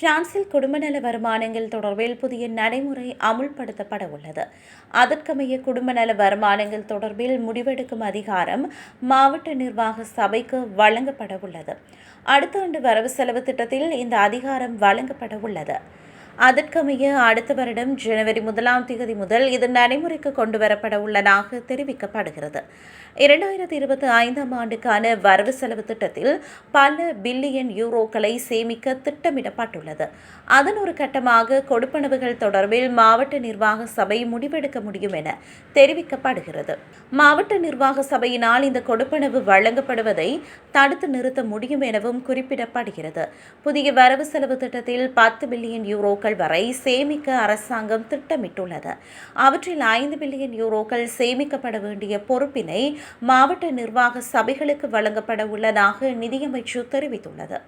பிரான்சில் குடும்ப நல வருமானங்கள் தொடர்பில் புதிய நடைமுறை அமுல்படுத்தப்பட உள்ளது. அதற்கமைய குடும்ப நல வருமானங்கள் தொடர்பில் முடிவெடுக்கும் அதிகாரம் மாவட்ட நிர்வாக சபைக்கு வழங்கப்பட உள்ளது. அடுத்த ஆண்டு வரவு செலவு திட்டத்தில் இந்த அதிகாரம் வழங்கப்பட உள்ளது. அதற்கமைய அடுத்த வருடம் ஜனவரி முதலாம் தேதி முதல் இது நடைமுறைக்கு கொண்டு வரப்பட உள்ளதாக தெரிவிக்கப்படுகிறது. இரண்டாயிரத்தி இருபத்தி ஐந்தாம் ஆண்டுக்கான வரவு செலவு திட்டத்தில் பல பில்லியன் யூரோக்களை சேமிக்க திட்டமிடப்பட்டுள்ளது. அதன் ஒரு கட்டமாக கொடுப்பனவுகள் தொடர்பில் மாவட்ட நிர்வாக சபை முடிவெடுக்க முடியும் என தெரிவிக்கப்படுகிறது. மாவட்ட நிர்வாக சபையினால் இந்த கொடுப்பனவு வழங்கப்படுவதை தடுத்து நிறுத்த முடியும் எனவும் குறிப்பிடப்படுகிறது. புதிய வரவு செலவு திட்டத்தில் பத்து பில்லியன் யூரோக்கள் வரை சேமிக்க அரசாங்கம் திட்டமிட்டுள்ளது. அவற்றில் ஐந்து பில்லியன் யூரோக்கள் சேமிக்கப்பட வேண்டிய பொறுப்பினை மாவட்ட நிர்வாக சபைகளுக்கு வழங்கப்பட உள்ளதாக நிதியமைச்சு தெரிவித்துள்ளது.